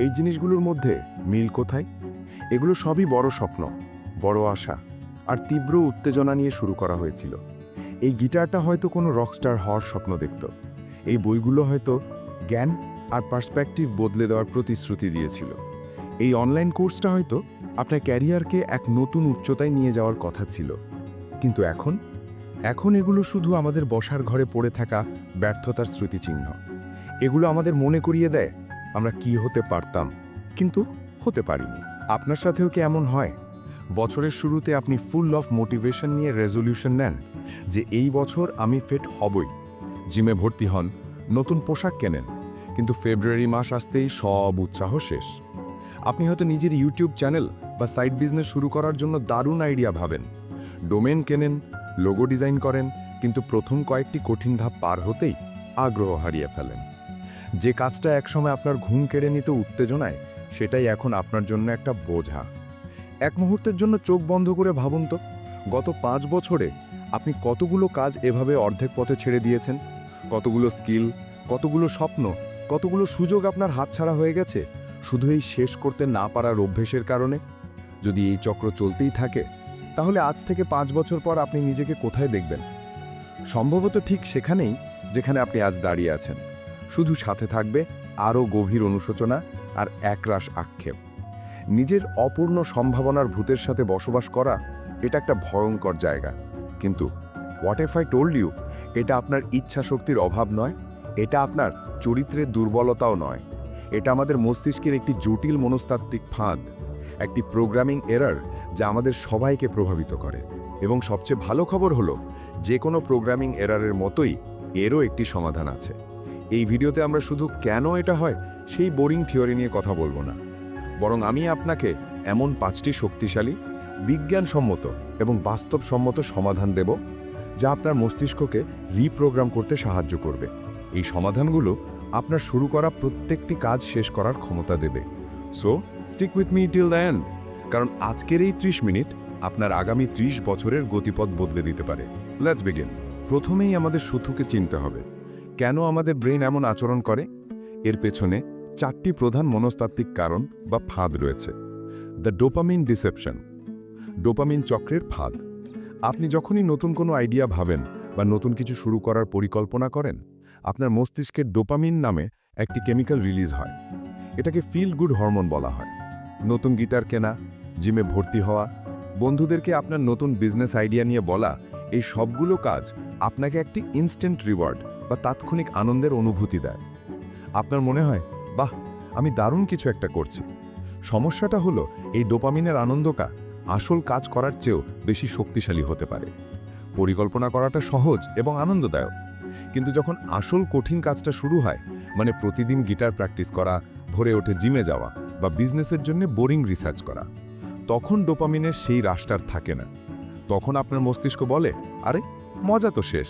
এই জিনিসগুলোর মধ্যে মিল কোথায়? এগুলো সবই বড় স্বপ্ন, বড় আশা আর তীব্র উত্তেজনা নিয়ে শুরু করা হয়েছিল। এই গিটারটা হয়তো কোনো রকস্টার হওয়ার স্বপ্ন দেখত। এই বইগুলো হয়তো জ্ঞান আর পার্সপেক্টিভ বদলে দেওয়ার প্রতিশ্রুতি দিয়েছিল। এই অনলাইন কোর্সটা হয়তো আপনার ক্যারিয়ারকে এক নতুন উচ্চতায় নিয়ে যাওয়ার কথা ছিল। কিন্তু এখন? এখন এগুলো শুধু আমাদের বসার ঘরে পড়ে থাকা ব্যর্থতার স্মৃতিচিহ্ন। এগুলো আমাদের মনে করিয়ে দেয় আমরা কি হতে পারতাম, কিন্তু হতে পারিনি। আপনার সাথেও কি এমন হয়? বছরের শুরুতে আপনি ফুল অফ মোটিভেশন নিয়ে রেজলিউশন নেন যে এই বছর আমি ফিট হবই। জিমে ভর্তি হন, নতুন পোশাক কেনেন, কিন্তু ফেব্রুয়ারি মাস আসতেই সব উৎসাহ শেষ। আপনি হয়তো নিজের ইউটিউব চ্যানেল বা সাইড বিজনেস শুরু করার জন্য দারুণ আইডিয়া ভাবেন। ডোমেন কেনেন লোগো ডিজাইন করেন, কিন্তু প্রথম কয়েকটি কঠিন ধাপ পার হতেই আগ্রহ হারিয়ে ফেলেন। যে কাজটা একসময় আপনার ঘুম কেড়ে নিতে উত্তেজনায়, সেটাই এখন আপনার জন্য একটা বোঝা। এক মুহূর্তের জন্য চোখ বন্ধ করে ভাবুন তো, গত পাঁচ বছরে আপনি কতগুলো কাজ এভাবে অর্ধেক পথে ছেড়ে দিয়েছেন? কতগুলো স্কিল, কতগুলো স্বপ্ন, কতগুলো সুযোগ আপনার হাতছাড়া হয়ে গেছে, শুধু এই শেষ করতে না পারার অভ্যেসের কারণে? যদি এই চক্র চলতেই থাকে, তাহলে আজ থেকে পাঁচ বছর পর আপনি নিজেকে কোথায় দেখবেন? সম্ভবত ঠিক সেখানেই যেখানে আপনি আজ দাঁড়িয়ে আছেন। শুধু সাথে থাকবে আরও গভীর অনুশোচনা আর একরাশ আক্ষেপ। নিজের অপূর্ণ সম্ভাবনার ভূতের সাথে বসবাস করা, এটা একটা ভয়ঙ্কর জায়গা। কিন্তু what if I told you এটা আপনার ইচ্ছা শক্তির অভাব নয়, এটা আপনার চরিত্রের দুর্বলতাও নয়। এটা আমাদের মস্তিষ্কের একটি জটিল মনস্তাত্ত্বিক ফাঁদ, একটি প্রোগ্রামিং এরার যা আমাদের সবাইকে প্রভাবিত করে। এবং সবচেয়ে ভালো খবর হলো, যে কোনো প্রোগ্রামিং এরারের মতোই এরও একটি সমাধান আছে। এই ভিডিওতে আমরা শুধু কেন এটা হয়, সেই বোরিং থিওরি নিয়ে কথা বলব না। বরং আমি আপনাকে এমন পাঁচটি শক্তিশালী, বিজ্ঞানসম্মত এবং বাস্তবসম্মত সমাধান দেব, যা আপনার মস্তিষ্ককে রিপ্রোগ্রাম করতে সাহায্য করবে। এই সমাধানগুলো আপনার শুরু করা প্রত্যেকটি কাজ শেষ করার ক্ষমতা দেবে। So stick with me till the end কারণ আজকের এই ত্রিশ মিনিট আপনার আগামী ত্রিশ বছরের গতিপথ বদলে দিতে পারে। লেটস বিগিন প্রথমেই আমাদের শুথুকে চিনতে হবে। কেন আমাদের ব্রেন এমন আচরণ করে? এর পেছনে চারটি প্রধান মনস্তাত্ত্বিক কারণ বা ফাঁদ রয়েছে। The dopamine deception. ডোপামিন চক্রের ফাঁদ। আপনি যখনই নতুন কোনো আইডিয়া ভাবেন বা নতুন কিছু শুরু করার পরিকল্পনা করেন, আপনার মস্তিষ্কের ডোপামিন নামে একটি কেমিক্যাল রিলিজ হয়। এটাকে ফিল গুড হরমোন বলা হয়। নতুন গিটার কেনা, জিমে ভর্তি হওয়া, বন্ধুদেরকে আপনার নতুন বিজনেস আইডিয়া নিয়ে বলা, এই সবগুলো কাজ আপনাকে একটি ইনস্ট্যান্ট রিওয়ার্ড বা তাৎক্ষণিক আনন্দের অনুভূতি দেয়। আপনার মনে হয়, বাহ, আমি দারুণ কিছু একটা করছি। সমস্যাটা হলো, এই ডোপামিনের আনন্দকা আসল কাজ করার চেয়েও বেশি শক্তিশালী হতে পারে। পরিকল্পনা করাটা সহজ এবং আনন্দদায়ক। কিন্তু যখন আসল কঠিন কাজটা শুরু হয় মানে প্রতিদিন গিটার প্র্যাকটিস করা, ভরে ওঠে জিমে যাওয়া বা বিজনেসের জন্য বোরিং রিসার্চ করা, তখন ডোপামিনের সেই রাশটার থাকে না। তখন আপনার মস্তিষ্ক বলে, আরে, মজা তো শেষ।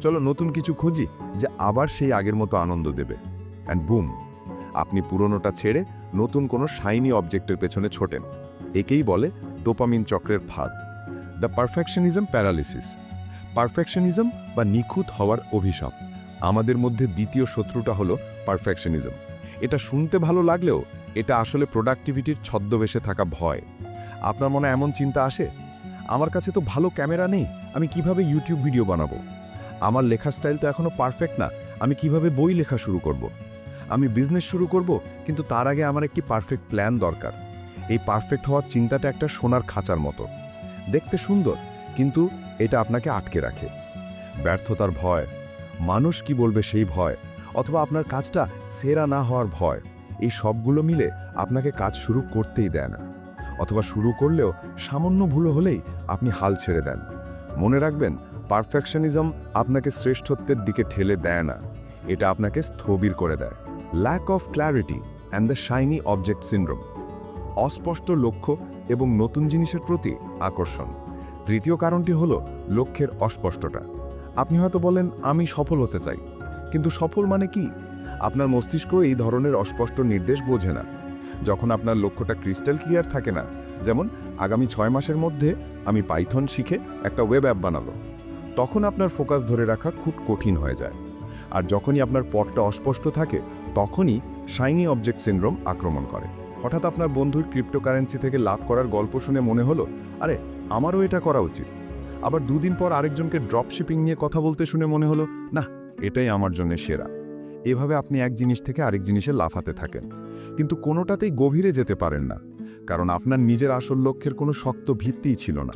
চলো নতুন কিছু খুঁজি যে আবার সেই আগের মতো আনন্দ দেবে। অ্যান্ড বুম আপনি পুরনোটা ছেড়ে নতুন কোনো শাইনি অবজেক্টের পেছনে ছোটেন। একেই বলে ডোপামিন চক্রের ফাঁদ। দ্য পারফেকশনিজম প্যারালিসিস পারফেকশনিজম বা নিখুঁত হওয়ার অভিশাপ। আমাদের মধ্যে দ্বিতীয় শত্রুটা হলো পারফেকশনিজম এটা শুনতে ভালো লাগলেও এটা আসলে প্রোডাক্টিভিটির ছদ্মবেশে থাকা ভয়। আপনার মনে এমন চিন্তা আসে? আমার কাছে তো ভালো ক্যামেরা নেই, আমি কীভাবে ইউটিউব ভিডিও বানাবো? আমার লেখার স্টাইল তো এখনও পারফেক্ট না, আমি কীভাবে বই লেখা শুরু করব। আমি বিজনেস শুরু করব, কিন্তু তার আগে আমার একটি পারফেক্ট প্ল্যান দরকার। এই পারফেক্ট হওয়ার চিন্তাটা একটা সোনার খাঁচার মতো। দেখতে সুন্দর, কিন্তু এটা আপনাকে আটকে রাখে। ব্যর্থতার ভয়, মানুষ কি বলবে সেই ভয়, অথবা আপনার কাজটা সেরা না হওয়ার ভয়, এই সবগুলো মিলে আপনাকে কাজ শুরু করতেই দেয় না। অথবা শুরু করলেও সামান্য ভুল হলেই আপনি হাল ছেড়ে দেন। মনে রাখবেন পারফেকশনিজম আপনাকে শ্রেষ্ঠত্বের দিকে ঠেলে দেয় না। এটা আপনাকে স্থবির করে দেয়। Lack of clarity and the shiny object syndrome অস্পষ্ট লক্ষ্য এবং নতুন জিনিসের প্রতি আকর্ষণ। তৃতীয় কারণটি হল লক্ষ্যের অস্পষ্টটা আপনি হয়তো বলেন, আমি সফল হতে চাই। কিন্তু সফল মানে কি? আপনার মস্তিষ্ক এই ধরনের অস্পষ্ট নির্দেশ বোঝে না। যখন আপনার লক্ষ্যটা ক্রিস্টাল ক্লিয়ার থাকে না, যেমন, আগামী ছয় মাসের মধ্যে আমি পাইথন শিখে একটা ওয়েব অ্যাপ বানালো তখন আপনার ফোকাস ধরে রাখা খুব কঠিন হয়ে যায়। আর যখনই আপনার পটটা অস্পষ্ট থাকে, তখনই শাইনি অবজেক্ট সিনড্রোম আক্রমণ করে। হঠাৎ আপনার বন্ধুর ক্রিপ্টোকারেন্সি থেকে লাভ করার গল্প শুনে মনে হলো, আরে, আমারও এটা করা উচিত। আবার দুদিন পর আরেকজনকে ড্রপ শিপিং নিয়ে কথা বলতে শুনে মনে হলো, না, এটাই আমার জন্য সেরা। এভাবে আপনি এক জিনিস থেকে আরেক জিনিসে লাফাতে থাকেন। কিন্তু কোনোটাতেই গভীরে যেতে পারেন না, কারণ আপনার নিজের আসল লক্ষ্যের কোনো শক্ত ভিত্তিই ছিল না।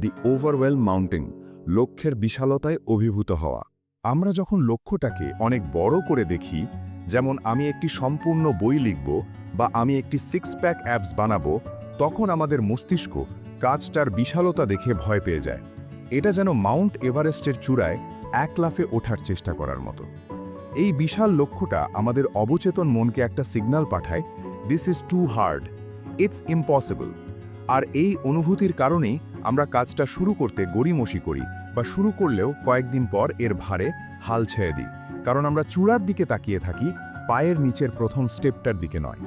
দি ওভারওয়েল মাউন্টেন লক্ষ্যের বিশালতায় অভিভূত হওয়া। আমরা যখন লক্ষ্যটাকে অনেক বড় করে দেখি, যেমন আমি একটি সম্পূর্ণ বই লিখব বা আমি একটি সিক্স প্যাক অ্যাপস বানাবো, তখন আমাদের মস্তিষ্ক কাজটার বিশালতা দেখে ভয় পেয়ে যায়। এটা যেন মাউন্ট এভারেস্টের চূড়ায় এক লাফে ওঠার চেষ্টা করার মতো। এই বিশাল লক্ষ্যটা আমাদের অবচেতন মনকে একটা সিগন্যাল পাঠায় this is too hard it's impossible আর এই অনুভূতির কারণেই আমরা কাজটা শুরু করতে গড়িমসি করি বা শুরু করলেও কয়েকদিন পর এর ভারে হাল ছেড়ে দিই। কারণ আমরা চূড়ার দিকে তাকিয়ে থাকি, পায়ের নিচের প্রথম স্টেপটার দিকে নয়।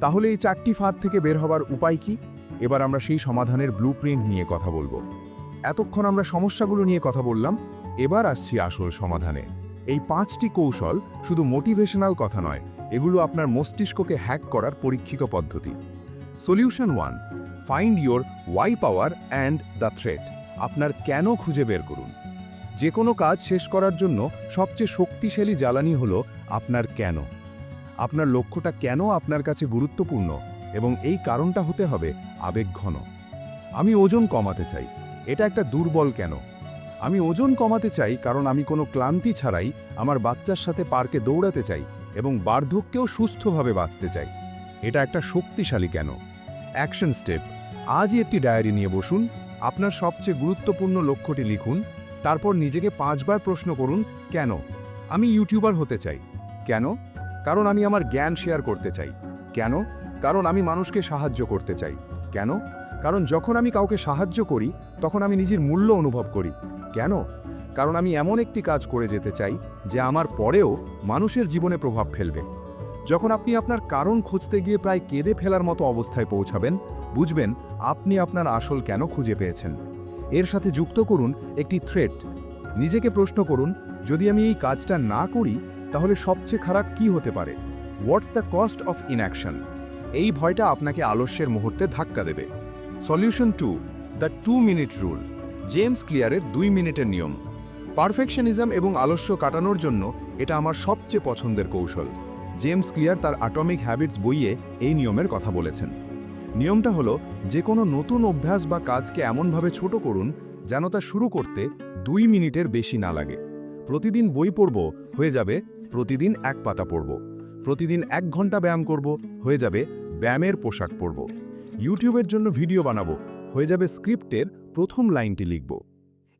তাহলে এই চারটি ফাঁদ থেকে বের হবার উপায় কি? এবার আমরা সেই সমাধানের ব্লুপ্রিন্ট নিয়ে কথা বলব। এতক্ষণ আমরা সমস্যাগুলো নিয়ে কথা বললাম, এবার আসছি আসল সমাধানে। এই পাঁচটি কৌশল শুধু মোটিভেশনাল কথা নয়, এগুলো আপনার মস্তিষ্ককে হ্যাক করার পরীক্ষিত পদ্ধতি। Solution one find your why power and the threat আপনার কেন খুঁজে বের করুন। যে কোনো কাজ শেষ করার জন্য সবচেয়ে শক্তিশালী জ্বালানি হল আপনার কেন। আপনার লক্ষ্যটা কেন আপনার কাছে গুরুত্বপূর্ণ এবং এই কারণটা হতে হবে আবেগঘন আমি ওজন কমাতে চাই। এটা একটা দুর্বল কেন? আমি ওজন কমাতে চাই কারণ আমি কোনো ক্লান্তি ছাড়াই আমার বাচ্চার সাথে পার্কে দৌড়াতে চাই এবং বার্ধক্যেও সুস্থভাবে বাঁচতে চাই। এটা একটা শক্তিশালী কেন? অ্যাকশন স্টেপ আজই একটি ডায়েরি নিয়ে বসুন, আপনার সবচেয়ে গুরুত্বপূর্ণ লক্ষ্যটি লিখুন, তারপর নিজেকে পাঁচবার প্রশ্ন করুন, কেন? আমি ইউটিউবার হতে চাই। কেন? কারণ আমি আমার জ্ঞান শেয়ার করতে চাই। কেন? কারণ আমি মানুষকে সাহায্য করতে চাই। কেন? কারণ যখন আমি কাউকে সাহায্য করি, তখন আমি নিজের মূল্য অনুভব করি। কেন? কারণ আমি এমন একটি কাজ করে যেতে চাই, যে আমার পরেও মানুষের জীবনে প্রভাব ফেলবে। যখন আপনি আপনার কারণ খুঁজতে গিয়ে প্রায় কেঁদে ফেলার মতো অবস্থায় পৌঁছাবেন, বুঝবেন আপনি আপনার আসল কেন খুঁজে পেয়েছেন। এর সাথে যুক্ত করুন একটি থ্রেট নিজেকে প্রশ্ন করুন, যদি আমি এই কাজটা না করি, তাহলে সবচেয়ে খারাপ কি হতে পারে? What's the cost of inaction এই ভয়টা আপনাকে আলস্যের মুহূর্তে ধাক্কা দেবে। Solution two the two minute rule James ক্লিয়ারের দুই মিনিটের নিয়ম। পারফেকশনিজম এবং আলস্য কাটানোর জন্য এটা আমার সবচেয়ে পছন্দের কৌশল। জেমস ক্লিয়ার তার অ্যাটমিক হ্যাবিটস বইয়ে এই নিয়মের কথা বলেছেন। নিয়মটা হলো যে কোনো নতুন অভ্যাস বা কাজকে এমনভাবে ছোট করুন যেন তা শুরু করতে দুই মিনিটের বেশি না লাগে। প্রতিদিন বই পড়ব, হয়ে যাবে প্রতিদিন এক পাতা পড়ব। প্রতিদিন এক ঘণ্টা ব্যায়াম করব, হয়ে যাবে ব্যায়ামের পোশাক পরব। ইউটিউবের জন্য ভিডিও বানাবো, হয়ে যাবে স্ক্রিপ্টের প্রথম লাইনটি লিখব।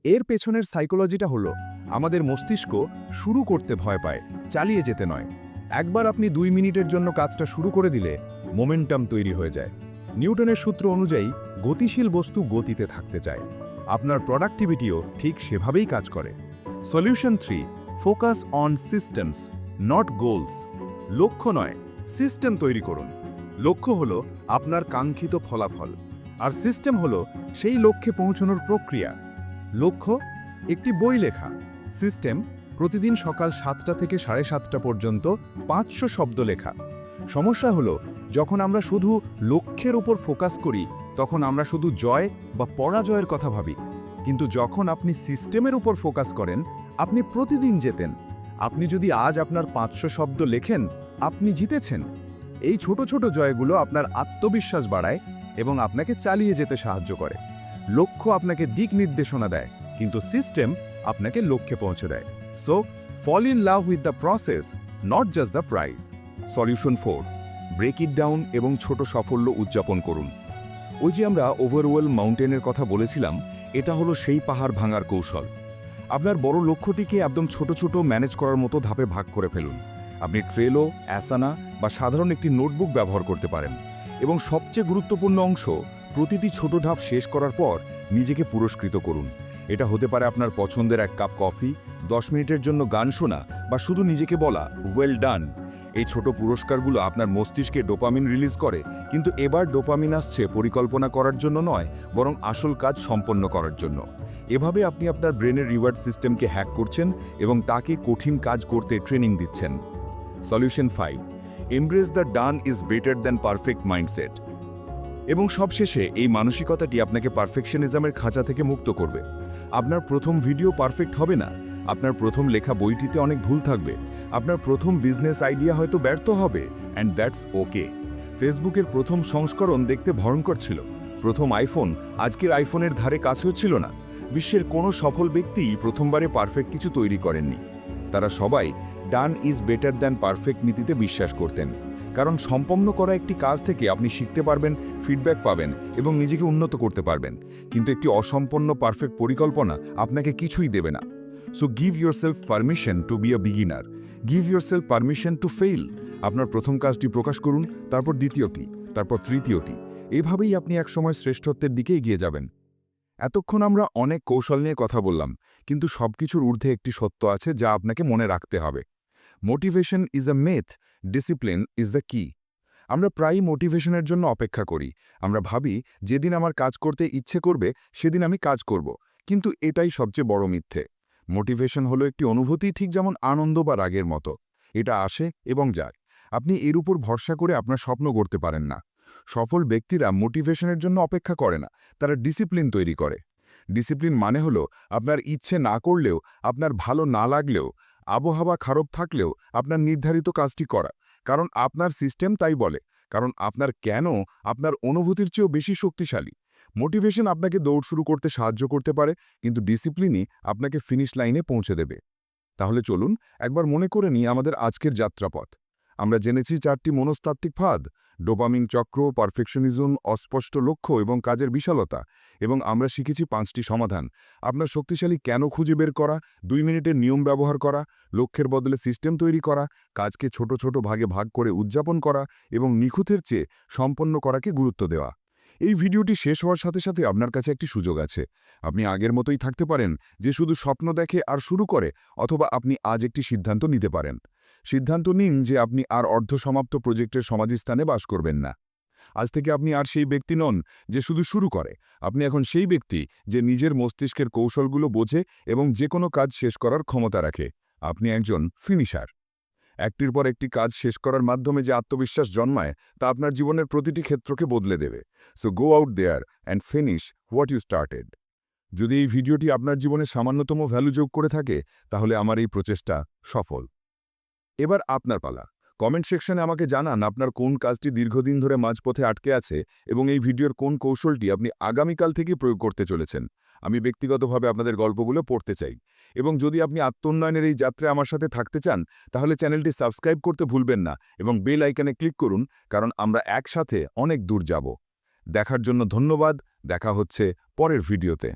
এর পেছনের সাইকোলজিটা হলো, আমাদের মস্তিষ্ক শুরু করতে ভয় পায়, চালিয়ে যেতে নয়। একবার আপনি দুই মিনিটের জন্য কাজটা শুরু করে দিলে মোমেন্টাম তৈরি হয়ে যায়। নিউটনের সূত্র অনুযায়ী গতিশীল বস্তু গতিতে থাকতে চায়। আপনার প্রোডাক্টিভিটিও ঠিক সেভাবেই কাজ করে। Solution three, focus on systems, not goals. লক্ষ্য নয়, সিস্টেম তৈরি করুন। লক্ষ্য হলো আপনার কাঙ্ক্ষিত ফলাফল। আর সিস্টেম হলো সেই লক্ষ্যে পৌঁছানোর প্রক্রিয়া। লক্ষ্য, একটি বই লেখা। সিস্টেম প্রতিদিন সকাল সাতটা থেকে সাড়ে সাতটা পর্যন্ত পাঁচশো শব্দ লেখা। সমস্যা হলো, যখন আমরা শুধু লক্ষ্যের উপর ফোকাস করি, তখন আমরা শুধু জয় বা পরাজয়ের কথা ভাবি। কিন্তু যখন আপনি সিস্টেমের উপর ফোকাস করেন, আপনি প্রতিদিন যেতেন। আপনি যদি আজ আপনার পাঁচশো শব্দ লেখেন, আপনি জিতেছেন। এই ছোট ছোট জয়গুলো আপনার আত্মবিশ্বাস বাড়ায় এবং আপনাকে চালিয়ে যেতে সাহায্য করে। লক্ষ্য আপনাকে দিক নির্দেশনা দেয়, কিন্তু সিস্টেম আপনাকে লক্ষ্যে পৌঁছে দেয়। So fall in love with the process not just the prize solution four break it down এবং ছোট সাফল্য উদযাপন করুন। ওই যে আমরা ওভারওয়েল মাউন্টেনের কথা বলেছিলাম, এটা হলো সেই পাহাড় ভাঙার কৌশল। আপনার বড় লক্ষ্যটিকে একদম ছোট ছোট ম্যানেজ করার মতো ধাপে ভাগ করে ফেলুন। আপনি ট্রেলো অ্যাসানা বা সাধারণ একটি নোটবুক ব্যবহার করতে পারেন। এবং সবচেয়ে গুরুত্বপূর্ণ অংশ, প্রতিটি ছোট ধাপ শেষ করার পর নিজেকে পুরস্কৃত করুন। এটা হতে পারে আপনার পছন্দের এক কাপ কফি, দশ মিনিটের জন্য গান শোনা বা শুধু নিজেকে বলা ওয়েল ডান এই ছোট পুরস্কারগুলো আপনার মস্তিষ্কে ডোপামিন রিলিজ করে, কিন্তু এবার ডোপামিন আসছে পরিকল্পনা করার জন্য নয়, বরং আসল কাজ সম্পন্ন করার জন্য। এভাবে আপনি আপনার ব্রেনের রিওয়ার্ড সিস্টেমকে হ্যাক করছেন এবং তাকে কঠিন কাজ করতে ট্রেনিং দিচ্ছেন। Solution five embrace the done is better than perfect mindset এবং সবশেষে, এই মানসিকতাটি আপনাকে পারফেকশনিজমের খাঁচা থেকে মুক্ত করবে। আপনার প্রথম ভিডিও পারফেক্ট হবে না। আপনার প্রথম লেখা বইটিতে অনেক ভুল থাকবে। আপনার প্রথম বিজনেস আইডিয়া হয়তো ব্যর্থ হবে অ্যান্ড দ্যাটস ওকে ফেসবুকের প্রথম সংস্করণ দেখতে ভয়ঙ্কর ছিল। প্রথম আইফোন আজকের আইফোনের ধারে কাছেও ছিল না। বিশ্বের কোনো সফল ব্যক্তিই প্রথমবারে পারফেক্ট কিছু তৈরি করেননি। তারা সবাই done is better than perfect নীতিতে বিশ্বাস করতেন। কারণ সম্পন্ন করা একটি কাজ থেকে আপনি শিখতে পারবেন ফিডব্যাক পাবেন এবং নিজেকে উন্নত করতে পারবেন। কিন্তু একটি অসম্পন্ন পারফেক্ট পরিকল্পনা আপনাকে কিছুই দেবে না। So give yourself permission to be a beginner give yourself permission to fail আপনার প্রথম কাজটি প্রকাশ করুন, তারপর দ্বিতীয়টি, তারপর তৃতীয়টি। এভাবেই আপনি একসময় শ্রেষ্ঠত্বের দিকে এগিয়ে যাবেন। এতক্ষণ আমরা অনেক কৌশল নিয়ে কথা বললাম, কিন্তু সবকিছুর ঊর্ধ্বে একটি সত্য আছে যা আপনাকে মনে রাখতে হবে। Motivation is a myth discipline is the key আমরা প্রায়ই মোটিভেশনের জন্য অপেক্ষা করি। আমরা ভাবি, যেদিন আমার কাজ করতে ইচ্ছে করবে, সেদিন আমি কাজ করব। কিন্তু এটাই সবচেয়ে বড় মিথ্যে। মোটিভেশন হলো একটি অনুভূতি ঠিক যেমন আনন্দ বা রাগের মতো। এটা আসে এবং যায়। আপনি এর উপর ভরসা করে আপনার স্বপ্ন গড়তে পারেন না। সফল ব্যক্তিরা মোটিভেশনের জন্য অপেক্ষা করে না। তারা ডিসিপ্লিন তৈরি করে। ডিসিপ্লিন মানে হলো, আপনার ইচ্ছে না করলেও, আপনার ভালো না লাগলেও আবহাওয়া খারাপ থাকলেও আপনার নির্ধারিত কাজটি করা। কারণ আপনার সিস্টেম তাই বলে। কারণ আপনার কেন আপনার অনুভূতির চেয়েও বেশি শক্তিশালী। মোটিভেশন আপনাকে দৌড় শুরু করতে সাহায্য করতে পারে, কিন্তু ডিসিপ্লিনই আপনাকে ফিনিশ লাইনে পৌঁছে দেবে। তাহলে চলুন, একবার মনে করে নিই আমাদের আজকের যাত্রাপথ। আমরা জেনেছি চারটি মনস্তাত্ত্বিক ফাঁদ। ডোপামিন চক্র, পারফেকশনিজম, অস্পষ্ট লক্ষ্য এবং কাজের বিশালতা, এবং আমরা শিখেছি পাঁচটি সমাধান। আপনার শক্তিশালী কেন খুঁজে বের করা, দুই মিনিটের নিয়ম ব্যবহার করা, লক্ষ্যের বদলে সিস্টেম তৈরি করা, কাজকে ছোট ছোট ভাগে ভাগ করে উদযাপন করা, এবং নিখুঁতের চেয়ে সম্পন্ন করাকে গুরুত্ব দেওয়া। এই ভিডিওটি শেষ হওয়ার সাথে সাথে আপনার কাছে একটি সুযোগ আছে। আপনি আগের মতোই থাকতে পারেন, যে শুধু স্বপ্ন দেখে আর শুরু করে, অথবা আপনি আজ একটি সিদ্ধান্ত নিতে পারেন। সিদ্ধান্ত নিন যে আপনি আর অর্ধসমাপ্ত প্রজেক্টের সমাধিস্থানে বাস করবেন না। আজ থেকে আপনি আর সেই ব্যক্তি নন যে শুধু শুরু করে। আপনি এখন সেই ব্যক্তি যে নিজের মস্তিষ্কের কৌশলগুলো বোঝে এবং যে কোনো কাজ শেষ করার ক্ষমতা রাখে। আপনি একজন ফিনিশার। একটির পর একটি কাজ শেষ করার মাধ্যমে যে আত্মবিশ্বাস জন্মায়, তা আপনার জীবনের প্রতিটি ক্ষেত্রকে বদলে দেবে। So go out there and finish what you started যদি এই ভিডিওটি আপনার জীবনে সামান্যতম ভ্যালু যোগ করে থাকে, তাহলে আমার এই প্রচেষ্টা সফল। এবার আপনার পালা। কমেন্ট সেকশনে আমাকে জানান আপনার কোন কাজটি দীর্ঘদিন ধরে মাঝপথে আটকে আছে এবং এই ভিডিওর কোন কৌশলটি আপনি আগামীকাল থেকে প্রয়োগ করতে চলেছেন। আমি ব্যক্তিগতভাবে আপনাদের গল্পগুলো পড়তে চাই এবং যদি আপনি আত্মোন্নয়নের এই যাত্রায় আমার সাথে থাকতে চান, তাহলে চ্যানেলটি সাবস্ক্রাইব করতে ভুলবেন না এবং বেল আইকনে ক্লিক করুন, কারণ আমরা একসাথে অনেক দূর যাব। দেখার জন্য ধন্যবাদ, দেখা হচ্ছে পরের ভিডিওতে।